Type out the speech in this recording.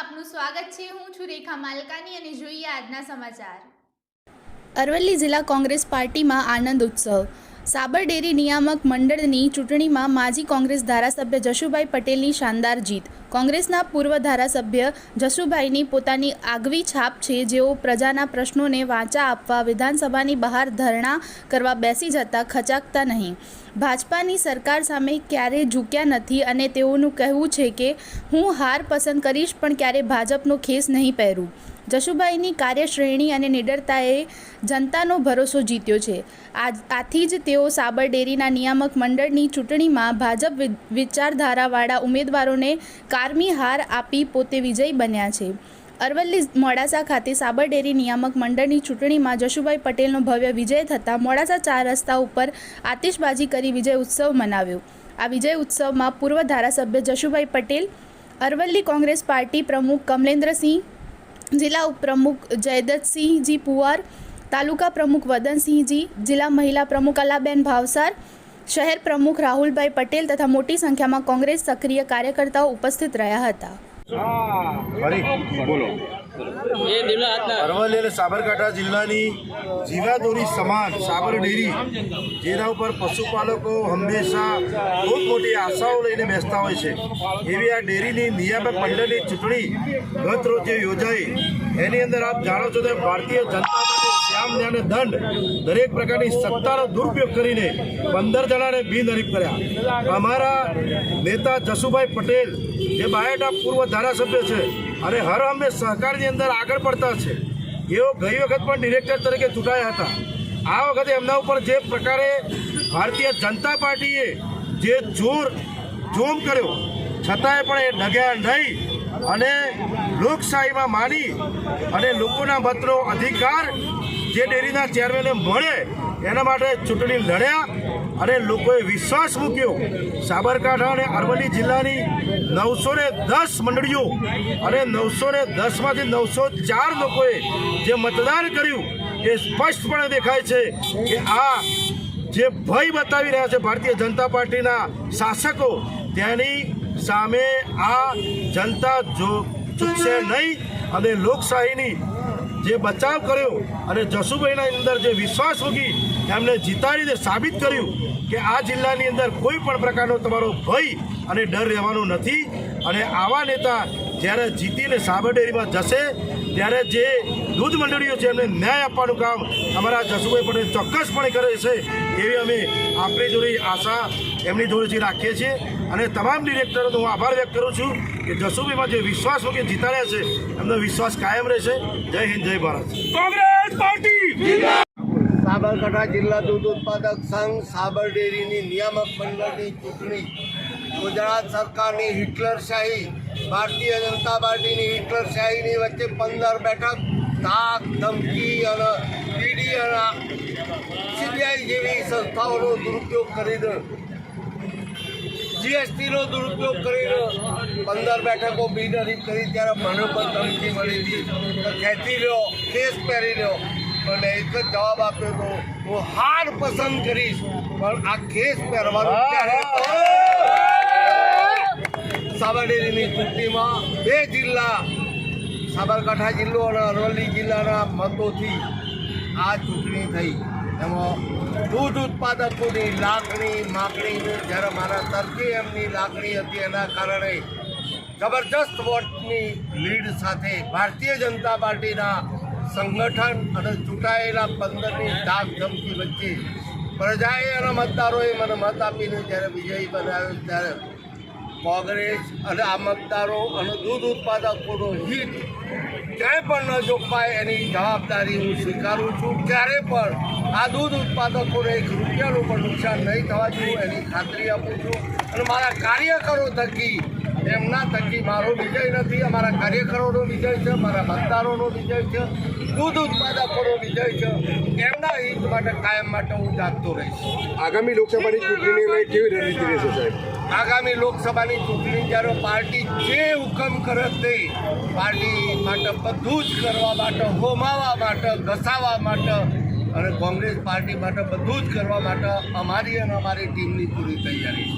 આપનું સ્વાગત છે. હું છું રેખા માલકાની અને જોઈએ આજના સમાચાર. અરવલ્લી જિલ્લા કોંગ્રેસ પાર્ટીમાં આનંદ ઉત્સવ. સાબર ડેરી નિયામક મંડળની ચૂંટણીમાં માજી કોંગ્રેસ ધારાસભ્ય જશુભાઈ પટેલની શાનદાર જીત. કોંગ્રેસના પૂર્વ ધારાસભ્ય જશુભાઈની પોતાની આગવી છાપ છે. જેઓ પ્રજાના પ્રશ્નોને વાંચા આપવા વિધાનસભાની બહાર ધરણા કરવા બેસી જતા ખચાકતા નહીં. ભાજપાની સરકાર સામે ક્યારેય ઝૂક્યા નથી અને તેઓનું કહેવું છે કે, હું હાર પસંદ કરીશ, પણ ક્યારે ભાજપનો ખેસ નહીં પહેરું. જશુભાઈની કાર્યશ્રેણી અને નિડરતાએ જનતાનો ભરોસો જીત્યો છે. આથી જ તેઓ સાબર ડેરીના નિયામક મંડળની ચૂંટણીમાં ભાજપ વિચારધારાવાળા ઉમેદવારોને કારમી હાર આપી પોતે વિજયી બન્યા છે. અરવલ્લી મોડાસા ખાતે સાબર ડેરી નિયામક મંડળની ચૂંટણીમાં જશુભાઈ પટેલનો ભવ્ય વિજય થતાં મોડાસા ચાર રસ્તા ઉપર આતિશબાજી કરી વિજય ઉત્સવ મનાવ્યો. આ વિજય ઉત્સવમાં પૂર્વ ધારાસભ્ય જશુભાઈ પટેલ, અરવલ્લી કોંગ્રેસ પાર્ટી પ્રમુખ કમલેન્દ્રસિંહ જિલ્લા ઉપપ્રમુખ જયદત્તસિંહજી પુવાર, તાલુકા પ્રમુખ વદનસિંહજી, જિલ્લા મહિલા પ્રમુખ અલાબેન ભાવસાર, શહેર પ્રમુખ રાહુલભાઈ પટેલ તથા મોટી સંખ્યામાં કોંગ્રેસ સક્રિય કાર્યકર્તાઓ ઉપસ્થિત રહ્યા હતા. બોલો. અરવલ્લી સાબરકાંઠા જિલ્લાની જીવાદોરી સમાન સાબર ડેરી, જેના ઉપર પશુપાલકો હંમેશા ખૂબ મોટી આશાઓ લઈને બેસતા હોય છે. એવી આ ડેરીની નિયામક મંડળની ચૂંટણી ગત રોજે યોજાઈ. એની અંદર આપ જાણો છો કે ભારતીય જનતા પાર્ટી અને દંડ દરેક પ્રકારની સત્તાનો દુરુપયોગ કરીને પંદર જણાને બિનહરીફ કર્યા. અમારા નેતા જશુભાઈ પટેલ, જે બાયોટા પૂર્વ ધારાસભ્ય છે અને હર હંમેશ સહકારની અંદર આગળ પડતા છે, એઓ ગઈ વખત પણ ડિરેક્ટર તરીકે ચૂંટાયા હતા. આ વખતે એમના ઉપર જે પ્રકારે ભારતીય જનતા પાર્ટીએ જે જોર જોમ કર્યો, છતાંય પણ એ ડગ્યા નહીં અને લોકશાહીમાં માની અને લોકોના મતનો અધિકાર જે ડેરીના ચેરમેને મળે, એના માટે ચૂંટણી લડ્યા અને લોકોએ વિશ્વાસ મૂક્યો. સાબરકાંઠા અને અરવલ્લી જિલ્લાની નવસો ને દસ મંડળીઓ અને નવસો ને દસમાંથી નવસો ચાર લોકોએ જે મતદાન કર્યું, એ સ્પષ્ટપણે દેખાય છે કે આ જે ભય બતાવી રહ્યા છે ભારતીય જનતા પાર્ટીના શાસકો, તેની સામે આ જનતા જો ચૂકશે નહીં અને લોકશાહીની જે બચાવ કર્યો અને જસુભાઈના અંદર જે વિશ્વાસ મૂકી એમને જીતાડીને સાબિત કર્યું કે આ જિલ્લાની અંદર કોઈ પણ પ્રકારનો તમારો ભય અને ડર રહેવાનો નથી. અને આવા નેતા જ્યારે જીતીને સાબરડેરીમાં જશે, ત્યારે જે દૂધ મંડળીઓ છે એમને ન્યાય આપવાનું કામ અમારા જસુભાઈ પટેલ ચોક્કસપણે કરે છે, એવી અમે આપણી જોડે આશા, એમની જોડેથી રાખીએ છીએ. અને તમામ ડિરેક્ટરોનો હું આભાર વ્યક્ત કરું છું કે જસુબીમાં જે વિશ્વાસ મૂકી જીતાડ્યા છે એમનો વિશ્વાસ કાયમ રહેશે. જય હિન્દ જય ભારત. કોંગ્રેસ પાર્ટી! સાબરકાંઠા જિલ્લા દૂધ ઉત્પાદક સંઘ સાબર ડેરીની નિયામક મંડળની ચૂંટણી. ગુજરાત સરકારની હિટલરશાહી ભારતીય જનતા પાર્ટીની હિટલરશાહીની વચ્ચે પંદર બેઠક તાક ધમકી અને ઈડી અને સીબીઆઈ જેવી સંસ્થાઓનો દુરુપયોગ કરીને જીએસટીનો દુરુપયોગ કરીને પંદર બેઠકો બિનહરીફ કરી ત્યારે મને પણ ધમકી મળી હતી. ખેંચી લ્યો કેસ પહેરી લ્યો. અને એક જ જવાબ આપ્યો તો હું હાર પસંદ કરીશ. પણ આ કેસ પહેરવાનું સાબરડેરીની ચૂંટણીમાં બે જિલ્લા સાબરકાંઠા જિલ્લો અને અરવલ્લી જિલ્લાના મતોથી આ ચૂંટણી થઈ. એમાં દૂધ ઉત્પાદકોની લાગણી માગણીનું જ્યારે મારા તરફી એમની લાગણી હતી એના કારણે જબરજસ્ત વોટની લીડ સાથે ભારતીય જનતા પાર્ટીના સંગઠન અને ચૂંટાયેલા પંદરની ધાક ધમકી વચ્ચે પ્રજાએ અને મતદારોએ મને મત આપીને જ્યારે વિજયી બનાવ્યો ત્યારે કોંગ્રેસ અને આ મતદારો અને દૂધ ઉત્પાદકોનો હિત ક્યાંય પણ ન જોખવાય એની જવાબદારી હું સ્વીકારું છું. ક્યારે પણ આ દૂધ ઉત્પાદકોને એક રૂપિયાનું પણ નુકસાન નહીં થવા જોઈએ એની ખાતરી આપું છું. અને મારા કાર્યકરો થકી, એમના થકી મારો વિજય નથી. અમારા કાર્યકરોનો વિજય છે, મારા મતદારોનો વિજય છે, દૂધ ઉત્પાદકોનો વિજય છે. એમના હિત માટે કાયમ માટે હું જાગતો રહીશ. આગામી લોકસભાની ચૂંટણીને લઈ કેવી રણનીતિ રહેશે સાહેબ? આગામી લોકસભાની ચૂંટણી જ્યારે પાર્ટી જે હુકમ કરે તે પાર્ટી માટે બધું જ કરવા માટે, હોમાવા માટે, ઘસાવા માટે અને કોંગ્રેસ પાર્ટી માટે બધું જ કરવા માટે અમારી અને અમારી ટીમની પૂરી તૈયારી